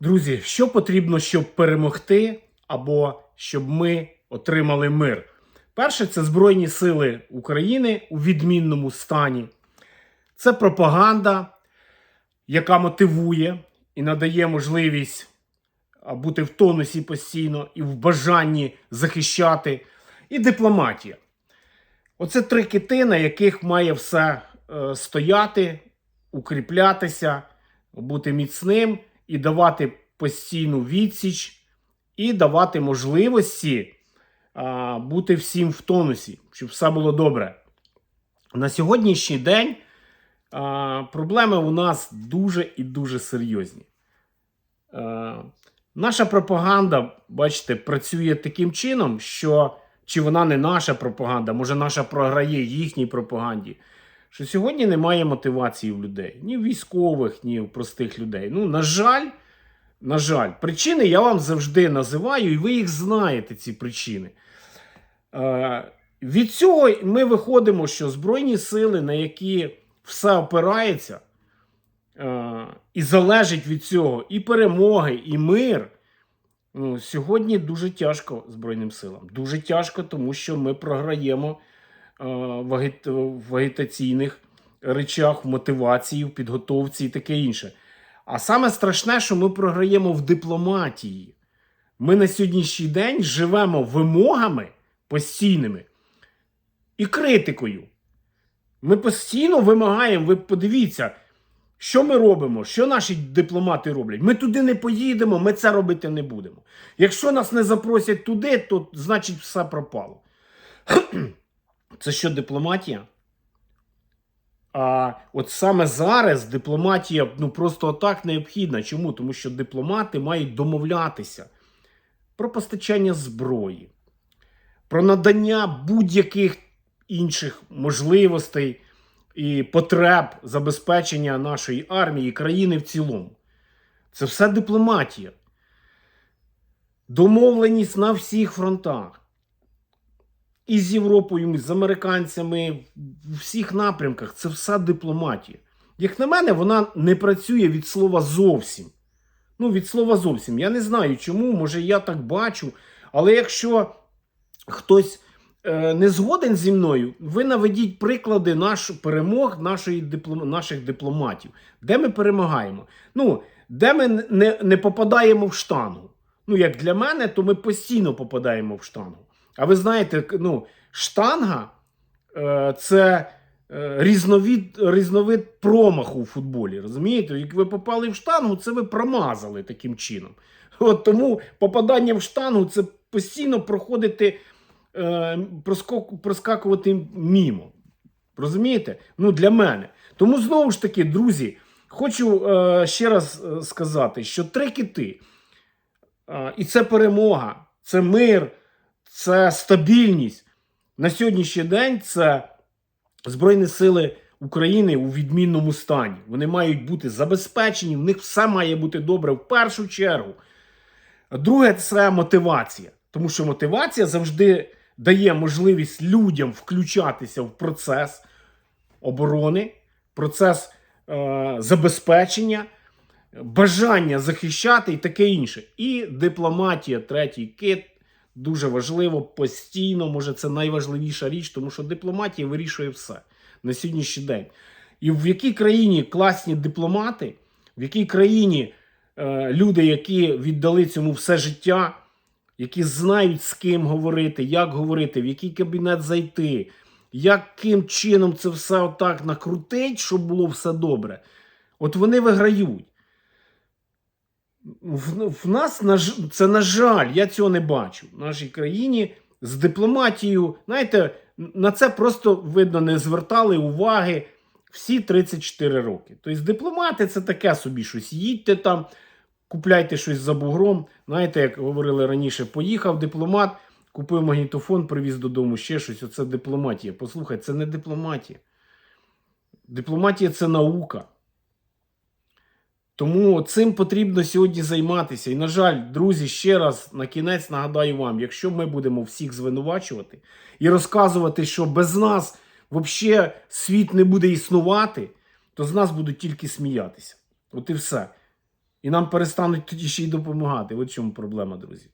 Друзі, що потрібно, щоб перемогти, або щоб ми отримали мир? Перше, це Збройні Сили України у відмінному стані. Це пропаганда, яка мотивує і надає можливість бути в тонусі постійно і в бажанні захищати, і дипломатія. Оце три кити, на яких має все е, стояти, укріплятися, бути міцним і давати постійну відсіч, і давати можливості а, бути всім в тонусі, щоб все було добре. На сьогоднішній день а, проблеми у нас дуже і дуже серйозні. Е, наша пропаганда, бачите, працює таким чином, що чи вона не наша пропаганда, може наша програє їхній пропаганді. Що сьогодні немає мотивації в людей, ні в військових, ні в простих людей. Ну, на жаль, на жаль, причини я вам завжди називаю, і ви їх знаєте, ці причини. Е, від цього ми виходимо, що Збройні сили, на які все опирається, е, і залежить від цього і перемоги, і мир. Ну, сьогодні дуже тяжко Збройним силам. Дуже тяжко, тому що ми програємо в, агітаційних речах, в мотивації, в підготовці і таке інше. А саме страшне, що ми програємо в дипломатії. Ми на сьогоднішній день живемо вимогами постійними і критикою. Ми постійно вимагаємо, ви подивіться, що ми робимо, що наші дипломати роблять. Ми туди не поїдемо, ми це робити не будемо. Якщо нас не запросять туди, то значить все пропало. Це що дипломатія? А от саме зараз дипломатія ну просто отак необхідна. Чому? Тому що дипломати мають домовлятися про постачання зброї, про надання будь-яких інших можливостей і потреб забезпечення нашої армії країни в цілому. Це все дипломатія. Домовленість на всіх фронтах. І з Європою, і з американцями, в всіх напрямках це все дипломатія. Як на мене, вона не працює від слова зовсім. Ну, від слова зовсім. Я не знаю чому, може я так бачу. Але якщо хтось е, не згоден зі мною, ви наведіть приклади наш, перемог нашої диплом, наших дипломатів, де ми перемагаємо. Ну, де ми не, не попадаємо в штангу. Ну, як для мене, то ми постійно попадаємо в штангу. А ви знаєте, ну, штанга е, це е, різновид, різновид промаху у футболі. Розумієте? Як ви попали в штангу, це ви промазали таким чином. От Тому попадання в штангу це постійно проходити, е, проскакувати мімо. Розумієте? Ну, для мене. Тому знову ж таки, друзі, хочу ще раз сказати, що три кити, і це перемога, це мир це стабільність. На сьогоднішній день це Збройні Сили України у відмінному стані. Вони мають бути забезпечені, в них все має бути добре в першу чергу. Друге, це мотивація. Тому що мотивація завжди дає можливість людям включатися в процес оборони, процес е, забезпечення, бажання захищати і таке інше. І дипломатія, третій кит. Дуже важливо постійно, може, це найважливіша річ, тому що дипломатія вирішує все на сьогоднішній день. І в якій країні класні дипломати, в якій країні е, люди, які віддали цьому все життя, які знають з ким говорити, як говорити, в який кабінет зайти, яким чином це все отак накрутить, щоб було все добре, от вони виграють. В, в нас на це на жаль, я цього не бачу. В нашій країні з дипломатією, знаєте, на це просто видно не звертали уваги всі 34 роки. Тобто дипломати це таке собі щось. Їдьте там, купляйте щось за бугром. Знаєте, як говорили раніше, поїхав дипломат, купив магнітофон, привіз додому ще щось. Оце дипломатія. Послухай, це не дипломатія. Дипломатія це наука. Тому цим потрібно сьогодні займатися. І, на жаль, друзі, ще раз на кінець нагадаю вам: якщо ми будемо всіх звинувачувати і розказувати, що без нас взагалі світ не буде існувати, то з нас будуть тільки сміятися. От і все. І нам перестануть тоді ще й допомагати. От чому проблема, друзі.